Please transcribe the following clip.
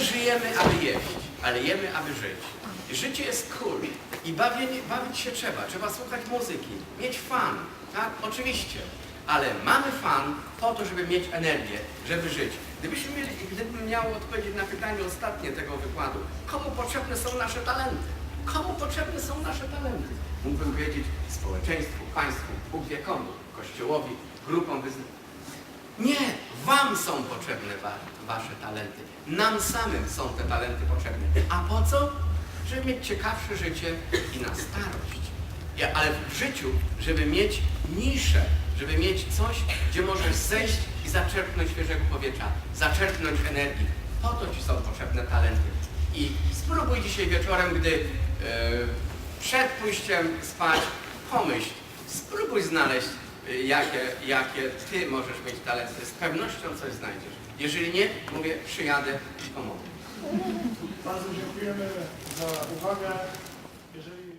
żyjemy, aby jeść, ale jemy, aby żyć. Życie jest cool i bawić się trzeba. Trzeba słuchać muzyki, mieć fan, tak? Oczywiście. Ale mamy fan po to, żeby mieć energię, żeby żyć. Gdybyśmy mieli, gdybym miał odpowiedzieć na pytanie ostatnie tego wykładu, komu potrzebne są nasze talenty? Komu potrzebne są nasze talenty? Mógłbym powiedzieć społeczeństwu, państwu, Bóg wie komu, kościołowi, grupom wyznaniowym. Nie, wam są potrzebne wa wasze talenty. Nam samym są te talenty potrzebne. A po co? Żeby mieć ciekawsze życie i na starość. Ja, ale w życiu, żeby mieć niszę, żeby mieć coś, gdzie możesz zejść i zaczerpnąć świeżego powietrza, zaczerpnąć energii. Po to ci są potrzebne talenty. I spróbuj dzisiaj wieczorem, gdy e, przed pójściem spać, pomyśl, spróbuj znaleźć, jakie, jakie ty możesz mieć talenty. Z pewnością coś znajdziesz. Jeżeli nie, mówię, przyjadę i pomogę. Bardzo dziękujemy za uwagę. Jeżeli